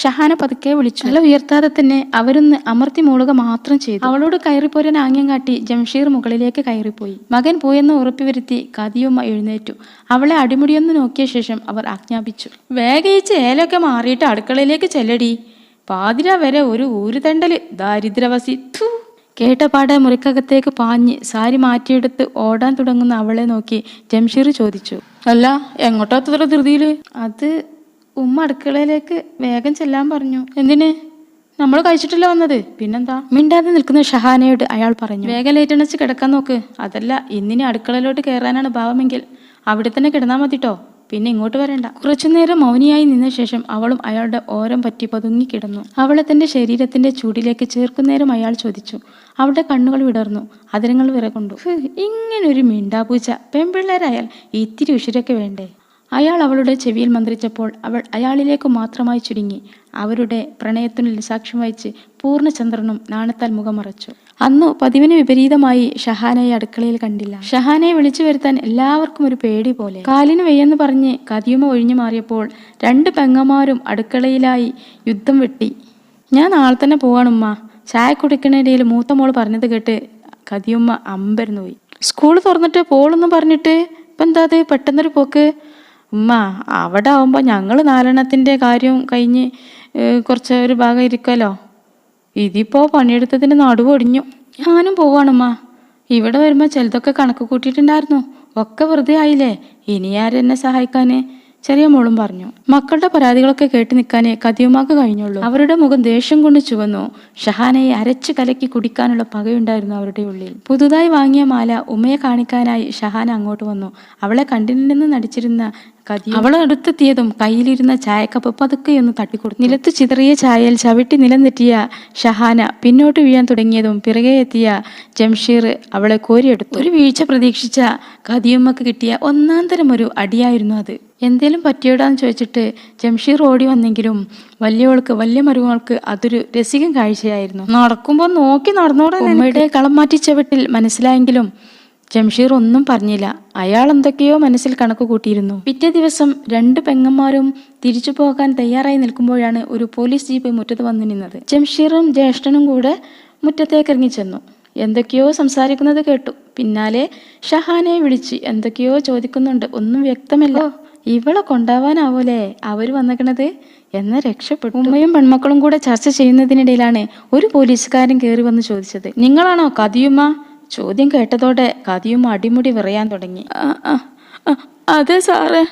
ഷഹാന പതുക്കെ വിളിച്ചു തല ഉയർത്താതെ തന്നെ അവരൊന്ന് അമർത്തി മൂളുക മാത്രം ചെയ്തു. അവളോട് കയറിപ്പോരാൻ ആംഗ്യം കാട്ടി ജംഷീർ മുകളിലേക്ക് കയറിപ്പോയി. മകൻ പോയെന്ന് ഉറപ്പുവരുത്തി കതിയുമ്മ എഴുന്നേറ്റു. അവളെ അടിമുടിയൊന്ന് നോക്കിയ ശേഷം അവർ ആജ്ഞാപിച്ചു. വേഗയിച്ച് ഏലൊക്കെ മാറിയിട്ട് അടുക്കളയിലേക്ക് ചെല്ലടി. പാതിര വരെ ഒരു ഊരുതണ്ടൽ. ദാരിദ്ര്യവസി. ഥു. കേട്ടപാടെ മുറിക്കകത്തേക്ക് പാഞ്ഞ് സാരി മാറ്റിയെടുത്ത് ഓടാൻ തുടങ്ങുന്ന അവളെ നോക്കി ജംഷീർ ചോദിച്ചു. അല്ല എങ്ങോട്ടാത്ര ധൃതിയിൽ? അത് ഉമ്മ അടുക്കളയിലേക്ക് വേഗം ചെല്ലാൻ പറഞ്ഞു. എന്തിന്? നമ്മൾ കഴിച്ചിട്ടില്ല വന്നത്? പിന്നെന്താ? മിണ്ടാതെ നിൽക്കുന്ന ഷഹാനയോട് അയാൾ പറഞ്ഞു. വേഗം ലേറ്റണച്ച് കിടക്കാൻ നോക്ക്. അതല്ല ഇന്നിനി അടുക്കളയിലോട്ട് കയറാനാണ് ഭാവമെങ്കിൽ അവിടെ തന്നെ കിടന്നാൽ മതിട്ടോ. പിന്നെ ഇങ്ങോട്ട് വരണ്ട. കുറച്ചുനേരം മൗനിയായി നിന്ന ശേഷം അവളും അയാളുടെ ഓരം പറ്റി പതുങ്ങി കിടന്നു. അവളെ തന്റെ ശരീരത്തിന്റെ ചൂടിലേക്ക് ചേർക്കുന്നേരം അയാൾ ചോദിച്ചു. അവളുടെ കണ്ണുകൾ വിടർന്നു. അതിരങ്ങൾ വിറകൊണ്ടു. ഇങ്ങനൊരു മിണ്ടാപൂച്ച. പെൺപിള്ളേരായാൽ ഇത്തിരി ഉഷിരൊക്കെ വേണ്ടേ? അയാൾ അവളുടെ ചെവിയിൽ മന്ത്രിച്ചപ്പോൾ അവൾ അയാളിലേക്ക് മാത്രമായി ചുരുങ്ങി. അവരുടെ പ്രണയത്തിനുള്ളിൽ സാക്ഷ്യം വഹിച്ച് പൂർണചന്ദ്രനും നാണത്താൽ മുഖം മറച്ചു അന്നു പതിവിന് വിപരീതമായി ഷഹാനയെ അടുക്കളയിൽ കണ്ടില്ല. ഷഹാനയെ വിളിച്ചു വരുത്താൻ എല്ലാവർക്കും ഒരു പേടി പോലെ. കാലിന് വെയ്യെന്ന് പറഞ്ഞ് കതിയുമ ഒഴിഞ്ഞു മാറിയപ്പോൾ രണ്ട് പെങ്ങമാരും അടുക്കളയിലായി യുദ്ധം വെട്ടി. ഞാൻ നാളെ തന്നെ പോവാണുമ്മ ചായ കുടിക്കണേടയിൽ മൂത്ത മോൾ പറഞ്ഞത് കേട്ട് കതിയുമ്മ അമ്പരന്ന് പോയി സ്കൂൾ തുറന്നിട്ട് പോളെന്ന് പറഞ്ഞിട്ട്? ഇപ്പം എന്താ അത്? പെട്ടെന്നൊരു പോക്ക്. ഉമ്മ അവിടെ ആവുമ്പോൾ ഞങ്ങൾ നാലെണ്ണത്തിന്റെ കാര്യം കഴിഞ്ഞ് കുറച്ച് ഒരു ഭാഗം ഇരിക്കുമല്ലോ ഇതിപ്പോൾ പണിയെടുത്തതിന് നടുവൊടിഞ്ഞു ഞാനും പോവാണുമ്മ ഇവിടെ വരുമ്പോൾ ചിലതൊക്കെ കണക്ക് കൂട്ടിയിട്ടുണ്ടായിരുന്നു. ഒക്കെ വെറുതെ ആയില്ലേ? ഇനി ആരെന്നെ സഹായിക്കാന്? ചെറിയ മോളും പറഞ്ഞു മക്കളുടെ പരാതികളൊക്കെ കേട്ട് നിൽക്കാനേ കതിയുമാക്ക് കഴിഞ്ഞുള്ളൂ. അവരുടെ മുഖം ദേഷ്യം കൊണ്ട് ചുവന്നു. ഷഹാനയെ അരച്ചു കലക്കി കുടിക്കാനുള്ള പകയുണ്ടായിരുന്നു അവരുടെ ഉള്ളിൽ. പുതുതായി വാങ്ങിയ മാല ഉമ്മയെ കാണിക്കാനായി ഷഹാന അങ്ങോട്ട് വന്നു. അവളെ കണ്ടില്ലെന്ന് നടിച്ചിരുന്ന കതി അവളെ അടുത്തെത്തിയതും കയ്യിലിരുന്ന ചായക്കപ്പ് പതുക്കെ പതുക്കെയൊന്ന് തട്ടിക്കൊടുത്തു. നിലത്ത് ചിതറിയ ചായയിൽ ചവിട്ടി നിലനിറ്റിയ ഷഹാന പിന്നോട്ട് വീഴാൻ തുടങ്ങിയതും പിറകെ എത്തിയ ജംഷീർ അവളെ കോരിയെടുത്തു. ഒരു വീഴ്ച പ്രതീക്ഷിച്ച കതിയമ്മക്ക് കിട്ടിയ ഒന്നാം തരം ഒരു അടിയായിരുന്നു അത്. എന്തേലും പറ്റിയോടാന്ന് ചോദിച്ചിട്ട് ജംഷീർ ഓടി വന്നെങ്കിലും വലിയവൾക്ക് വലിയ മരുമകൾക്ക് അതൊരു രസികം കാഴ്ചയായിരുന്നു. നടക്കുമ്പോൾ നോക്കി നടന്നോടെ ഉമ്മയുടെ കളം മാറ്റി ചവിട്ടിൽ മനസ്സിലായെങ്കിലും ജംഷീർ ഒന്നും പറഞ്ഞില്ല. അയാൾ എന്തൊക്കെയോ മനസ്സിൽ കണക്ക് കൂട്ടിയിരുന്നു. പിറ്റേ ദിവസം രണ്ട് പെങ്ങന്മാരും തിരിച്ചു പോകാൻ തയ്യാറായി നിൽക്കുമ്പോഴാണ് ഒരു പോലീസ് ജീപ്പ് മുറ്റത്ത് വന്നു നിന്നത്. ജംഷീറും ജ്യേഷ്ഠനും കൂടെ മുറ്റത്തേക്ക് ഇറങ്ങി ചെന്നു. എന്തൊക്കെയോ സംസാരിക്കുന്നത് കേട്ടു. പിന്നാലെ ഷഹാനെ വിളിച്ച് എന്തൊക്കെയോ ചോദിക്കുന്നുണ്ട്. ഒന്നും വ്യക്തമല്ല. ഇവളെ കൊണ്ടാവാനാവൂലേ? അവർ വന്നേക്കണത്? എന്ന രക്ഷപ്പെട്ടു. ഉമ്മയും പെൺമക്കളും കൂടെ ചർച്ച ചെയ്യുന്നതിനിടയിലാണ് ഒരു പോലീസുകാരൻ കയറി വന്ന് ചോദിച്ചത്. നിങ്ങളാണോ കതിയുമ്മ? ചോദ്യം കേട്ടതോടെ കതിയുമ്മ അടിമുടി വിറയാൻ തുടങ്ങി. "ആ, ആ, ആ, അതെ സാറേ.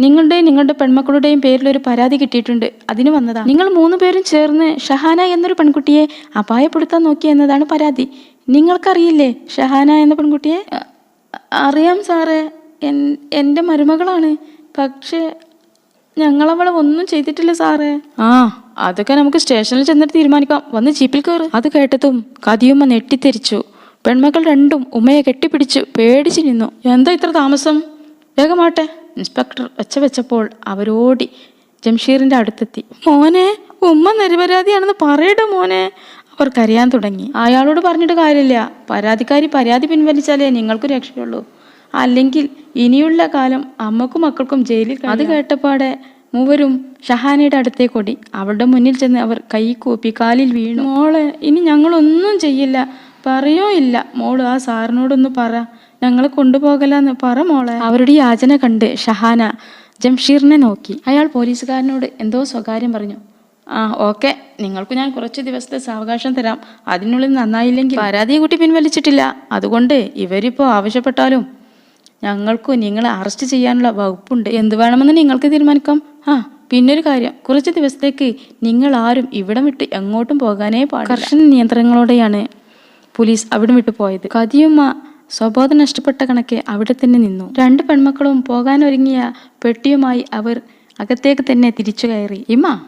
നിങ്ങളുടെയും നിങ്ങളുടെ പെൺമക്കളുടെയും പേരിൽ ഒരു പരാതി കിട്ടിയിട്ടുണ്ട്. അതിന് വന്നതാ. നിങ്ങൾ മൂന്ന് പേരും ചേർന്ന് ഷഹാന എന്നൊരു പെൺകുട്ടിയെ അപായപ്പെടുത്താൻ നോക്കി എന്നതാണ് പരാതി. നിങ്ങൾക്കറിയില്ലേ ഷഹാന എന്ന പെൺകുട്ടിയെ? അറിയാം സാറേ. എൻ- എന്റെ മരുമകളാണ്. പക്ഷേ ഞങ്ങളവളെ ഒന്നും ചെയ്തിട്ടില്ല സാറേ. ആ അതൊക്കെ നമുക്ക് സ്റ്റേഷനിൽ ചെന്നിട്ട് തീരുമാനിക്കാം. വന്ന് ജീപ്പിൽ കയറ് അത് കേട്ടതും കതിയുമ്മ നെട്ടിത്തെരിച്ചു പെൺമക്കൾ രണ്ടും ഉമ്മയെ കെട്ടിപ്പിടിച്ചു പേടിച്ചു നിന്നു. എന്താ ഇത്ര താമസം? വേഗമാട്ടെ ഇൻസ്പെക്ടർ വെച്ച വെച്ചപ്പോൾ അവരോടി ജംഷീറിന്റെ അടുത്തെത്തി. മോനെ ഉമ്മ നിരപരാധിയാണെന്ന് പറയട്ടെ മോനെ. അവർ കരയാൻ തുടങ്ങി. അയാളോട് പറഞ്ഞിട്ട് കാര്യമില്ല. പരാതിക്കാരി പരാതി പിൻവലിച്ചാലേ നിങ്ങൾക്ക് രക്ഷയുള്ളൂ. അല്ലെങ്കിൽ ഇനിയുള്ള കാലം അമ്മക്കും മക്കൾക്കും ജയിലിൽ. അത് കേട്ടപ്പാടെ മൂവരും ഷഹാനയുടെ അടുത്തേക്ക് ഓടി. അവളുടെ മുന്നിൽ ചെന്ന് അവർ കൈ കൂപ്പി കാലിൽ വീണു. മോളെ ഇനി ഞങ്ങളൊന്നും ചെയ്യില്ല. പറയോ ഇല്ല. മോൾ ആ സാറിനോടൊന്ന് പറ. ഞങ്ങളെ കൊണ്ടുപോകലെന്ന് പറ മോളെ. അവരുടെ യാചന കണ്ട് ഷഹാന ജംഷീറിനെ നോക്കി. അയാൾ പോലീസുകാരനോട് എന്തോ സ്വകാര്യം പറഞ്ഞു. ആ ഓക്കെ. നിങ്ങൾക്ക് ഞാൻ കുറച്ച് ദിവസത്തെ സാവകാശം തരാം. അതിനുള്ളിൽ നന്നായില്ലെങ്കിൽ പരാതിയെ കുട്ടി പിൻവലിച്ചിട്ടില്ല. അതുകൊണ്ട് ഇവരിപ്പോൾ ആവശ്യപ്പെട്ടാലും ഞങ്ങൾക്കും നിങ്ങളെ അറസ്റ്റ് ചെയ്യാനുള്ള വകുപ്പുണ്ട്. എന്ത് വേണമെന്ന് നിങ്ങൾക്ക് തീരുമാനിക്കാം. ആ പിന്നൊരു കാര്യം. കുറച്ച് ദിവസത്തേക്ക് നിങ്ങൾ ആരും ഇവിടം വിട്ട് എങ്ങോട്ടും പോകാനേ പാടില്ല. കർശന നിയന്ത്രണങ്ങളോടെയാണ് പോലീസ് അവിടം വിട്ട് പോയത്. കതിയുമ്മ സ്വബോധം നഷ്ടപ്പെട്ട കണക്കെ അവിടെ തന്നെ നിന്നു. രണ്ട് പെൺമക്കളും പോകാനൊരുങ്ങിയ പെട്ടിയുമായി അവർ അകത്തേക്ക് തന്നെ തിരിച്ചു കയറി. ഇമ്മ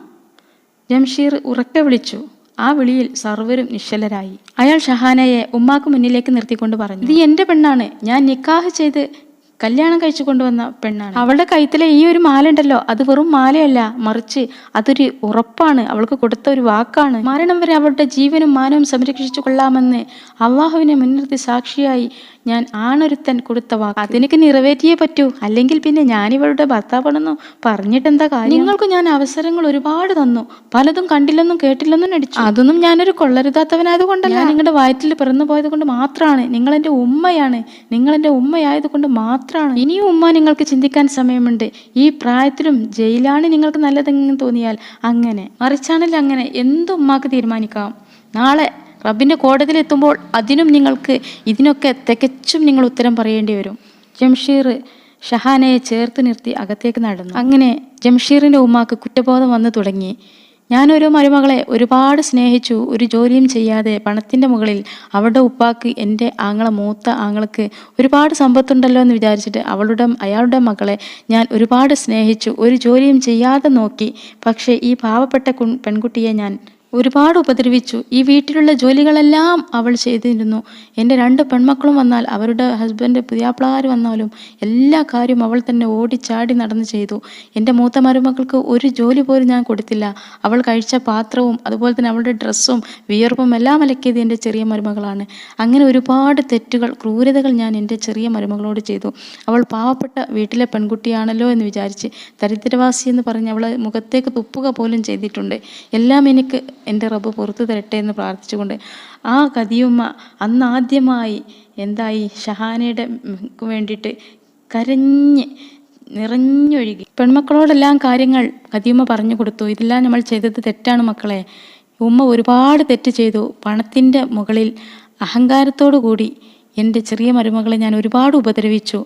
ജംഷീർ ഉറക്കെ വിളിച്ചു. ആ വിളിയിൽ സർവരും നിശ്ചലരായി. അയാൾ ഷഹാനയെ ഉമ്മാക്ക് മുന്നിലേക്ക് നിർത്തിക്കൊണ്ട് പറഞ്ഞു ഇത് എന്റെ പെണ്ണാണ്. ഞാൻ നിക്കാഹ് ചെയ്ത് കല്യാണം കഴിച്ചു കൊണ്ടുവന്ന പെണ്ണാണ്. അവളുടെ കൈത്തിലെ ഈ ഒരു മാല ഉണ്ടല്ലോ അത് വെറും മാലയല്ല മറിച്ച് അതൊരു ഉറപ്പാണ് അവൾക്ക് കൊടുത്ത ഒരു വാക്കാണ്. മരണം വരെ അവളുടെ ജീവനും മാനവും സംരക്ഷിച്ചു കൊള്ളാമെന്ന് അള്ളാഹുവിനെ മുൻനിർത്തി സാക്ഷിയായി ഞാൻ ആണൊരുത്തൻ കൊടുത്ത വാക്ക്. അതെനിക്ക് നിറവേറ്റിയേ പറ്റൂ അല്ലെങ്കിൽ പിന്നെ ഞാൻ ഇവളുടെ പറഞ്ഞിട്ട് പറഞ്ഞിട്ടെന്താ കാര്യം? നിങ്ങൾക്ക് ഞാൻ അവസരങ്ങൾ ഒരുപാട് തന്നു പലതും കണ്ടില്ലെന്നും കേട്ടില്ലെന്നും നടിച്ചു. അതൊന്നും ഞാനൊരു കൊള്ളരുതാത്തവനായത് കൊണ്ടല്ല ഞാൻ നിങ്ങളുടെ വയറ്റിൽ പിറന്നു പോയത് കൊണ്ട് മാത്രമാണ് നിങ്ങൾ എന്റെ ഉമ്മയാണ് നിങ്ങൾ എന്റെ ഉമ്മയായത് കൊണ്ട് മാത്രമാണ് ഇനിയും ഉമ്മ നിങ്ങൾക്ക് ചിന്തിക്കാൻ സമയമുണ്ട്. ഈ പ്രായത്തിലും ജയിലാണ് നിങ്ങൾക്ക് നല്ലതെന്ന് തോന്നിയാൽ അങ്ങനെ മറിച്ചാണെങ്കിൽ അങ്ങനെ എന്തും ഉമ്മാക്ക് തീരുമാനിക്കാം? നാളെ റബ്ബിന്റെ കോടതിയിൽ എത്തുമ്പോൾ അതിനും നിങ്ങൾക്ക് ഇതിനൊക്കെ തികച്ചും നിങ്ങൾ ഉത്തരം പറയേണ്ടി വരും. ജംഷീർ ഷഹാനയെ ചേർത്ത് നിർത്തി അകത്തേക്ക് നടന്നു. അങ്ങനെ ജംഷീറിന്റെ ഉമ്മാക്ക് കുറ്റബോധം വന്നു തുടങ്ങി. ഞാനൊരു മരുമകളെ ഒരുപാട് സ്നേഹിച്ചു ഒരു ജോലിയും ചെയ്യാതെ പണത്തിന്റെ മുകളിൽ അവളുടെ ഉപ്പാക്ക് എന്റെ ആങ്ങളെ മൂത്ത ആങ്ങൾക്ക് ഒരുപാട് സമ്പത്തുണ്ടല്ലോ എന്ന് വിചാരിച്ചിട്ട് അവളുടെ അയാളുടെ മകളെ ഞാൻ ഒരുപാട് സ്നേഹിച്ചു ഒരു ജോലിയും ചെയ്യാതെ നോക്കി. പക്ഷേ ഈ പാവപ്പെട്ട പെൺകുട്ടിയെ ഞാൻ ഒരുപാട് ഉപദ്രവിച്ചു. ഈ വീട്ടിലുള്ള ജോലികളെല്ലാം അവൾ ചെയ്തിരുന്നു. എന്റെ രണ്ട് പെൺമക്കളും വന്നാൽ അവരുടെ ഹസ്ബൻഡ് പുതിയാപ്പിളകാർ വന്നാലും എല്ലാ കാര്യവും അവൾ തന്നെ ഓടിച്ചാടി നടന്ന് ചെയ്തു. എന്റെ മൂത്ത മരുമക്കൾക്ക് ഒരു ജോലി പോലും ഞാൻ കൊടുത്തില്ല. അവൾ കഴിച്ച പാത്രവും അതുപോലെ തന്നെ അവളുടെ ഡ്രസ്സും വിയർപ്പും എല്ലാം അലക്കിയത് എന്റെ ചെറിയ മരുമകളാണ്. അങ്ങനെ ഒരുപാട് തെറ്റുകൾ ക്രൂരതകൾ ഞാൻ എന്റെ ചെറിയ മരുമകളോട് ചെയ്തു. അവൾ പാവപ്പെട്ട വീട്ടിലെ പെൺകുട്ടിയാണല്ലോ എന്ന് വിചാരിച്ച് ദരിദ്രവാസി എന്ന് പറഞ്ഞ് അവളെ മുഖത്തേക്ക് തുപ്പുക പോലും ചെയ്തിട്ടുണ്ട്. എല്ലാം എനിക്ക് എന്റെ റബ്ബ് പുറത്തു തരട്ടെ എന്ന് പ്രാർത്ഥിച്ചുകൊണ്ട് ആ കതിയുമ്മ അന്നാദ്യമായി എന്തായി? ഷഹാനയുടെ വേണ്ടിയിട്ട് കരഞ്ഞ് നിറഞ്ഞൊഴുകി. പെൺമക്കളോടെല്ലാം കാര്യങ്ങൾ കതിയുമ്മ പറഞ്ഞു കൊടുത്തു. ഇതെല്ലാം നമ്മൾ ചെയ്തത് തെറ്റാണ് മക്കളെ. ഉമ്മ ഒരുപാട് തെറ്റ് ചെയ്തു. പണത്തിന്റെ മുകളിൽ അഹങ്കാരത്തോടു കൂടി എന്റെ ചെറിയ മരുമകളെ ഞാൻ ഒരുപാട് ഉപദ്രവിച്ചു.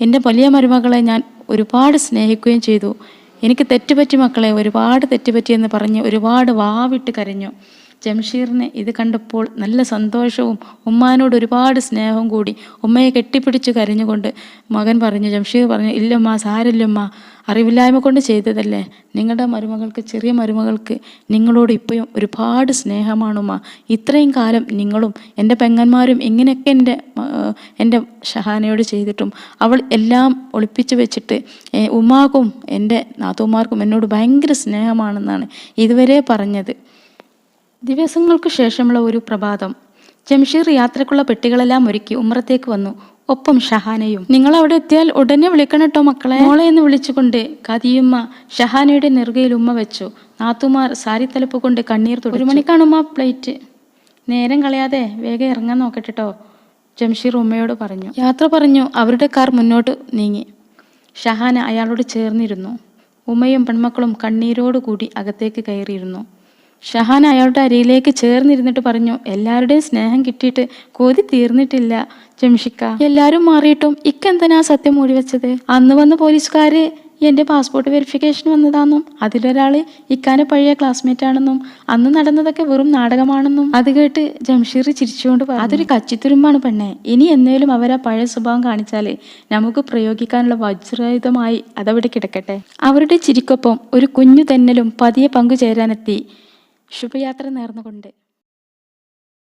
എന്റെ വലിയ മരുമകളെ ഞാൻ ഒരുപാട് സ്നേഹിക്കുകയും ചെയ്തു. എനിക്ക് തെറ്റുപറ്റി മക്കളെ ഒരുപാട് തെറ്റുപറ്റിയെന്ന് പറഞ്ഞ് ഒരുപാട് വാവിട്ട് കരഞ്ഞു. ജംഷീറിന് ഇത് കണ്ടപ്പോൾ നല്ല സന്തോഷവും ഉമ്മാനോട് ഒരുപാട് സ്നേഹവും കൂടി ഉമ്മയെ കെട്ടിപ്പിടിച്ച് കരഞ്ഞുകൊണ്ട് മകൻ പറഞ്ഞു ജംഷീർ പറഞ്ഞു ഇല്ലമ്മ സാരില്ലമ്മ അറിവില്ലായ്മ കൊണ്ട് ചെയ്തതല്ലേ? നിങ്ങളുടെ മരുമകൾക്ക് ചെറിയ മരുമകൾക്ക് നിങ്ങളോട് ഇപ്പോഴും ഒരുപാട് സ്നേഹമാണുമ്മ ഇത്രയും കാലം നിങ്ങളും എന്റെ പെങ്ങന്മാരും ഇങ്ങനെയൊക്കെ എന്റെ എന്റെ ഷഹാനയോട് ചെയ്തിട്ടും അവൾ എല്ലാം ഒളിപ്പിച്ചു വെച്ചിട്ട് ഉമ്മാക്കും എന്റെ നാത്തുമാർക്കും എന്നോട് ഭയങ്കര സ്നേഹമാണെന്നാണ് ഇതുവരെ പറഞ്ഞത്. ദിവസങ്ങൾക്കു ശേഷമുള്ള ഒരു പ്രഭാതം. ജംഷീർ യാത്രക്കുള്ള പെട്ടികളെല്ലാം ഒരുക്കി ഉമ്രത്തേക്ക് വന്നു. ഒപ്പം ഷഹാനയും. നിങ്ങൾ അവിടെ എത്തിയാൽ ഉടനെ വിളിക്കണം കേട്ടോ മക്കളെ. മോളെ എന്ന് വിളിച്ചുകൊണ്ട് കതിയുമ്മ ഷഹാനയുടെ നെറുകയിൽ ഉമ്മ വെച്ചു. നാത്തുമാർ സാരി തലപ്പ് കൊണ്ട് കണ്ണീർ തുടച്ചു. ഒരു മണിക്കാണ് ഉമ്മ പ്ലേറ്റ്. നേരം കളയാതെ വേഗം ഇറങ്ങാൻ നോക്കട്ടെ കേട്ടോ ജംഷീർ ഉമ്മയോട് പറഞ്ഞു. യാത്ര പറഞ്ഞു അവരുടെ കാർ മുന്നോട്ട് നീങ്ങി. ഷഹാന അയാളോട് ചേർന്നിരുന്നു. ഉമ്മയും പെൺമക്കളും കണ്ണീരോടുകൂടി അകത്തേക്ക് കയറിയിരുന്നു. ഷഹാന അയാളുടെ അരിയിലേക്ക് ചേർന്നിരുന്നിട്ട് പറഞ്ഞു എല്ലാവരുടെയും സ്നേഹം കിട്ടിയിട്ട് കൊതി തീർന്നിട്ടില്ല ജംഷിക്ക. എല്ലാവരും മാറിയിട്ടും ഇക്കെന്തിനാ സത്യം മൂടി വെച്ചത്? അന്ന് വന്ന പോലീസുകാര് എന്റെ പാസ്പോർട്ട് വെരിഫിക്കേഷൻ വന്നതാണെന്നും അതിലൊരാൾ ഇക്കാനെ പഴയ ക്ലാസ്മേറ്റ് ആണെന്നും അന്ന് നടന്നതൊക്കെ വെറും നാടകമാണെന്നും. അത് കേട്ട് ജംഷീർ ചിരിച്ചുകൊണ്ട് പറഞ്ഞു അതൊരു കച്ചിത്തുരുമ്പാണ് പെണ്ണെ. ഇനി എന്നേലും അവരാ പഴയ സ്വഭാവം കാണിച്ചാൽ നമുക്ക് പ്രയോഗിക്കാനുള്ള വജ്രായുധമായി അതവിടെ കിടക്കട്ടെ. അവരുടെ ചിരിക്കൊപ്പം ഒരു കുഞ്ഞു തെന്നലും പതിയെ പങ്കുചേരാനെത്തി. ശുഭയാത്ര നേർന്നുകൊണ്ട്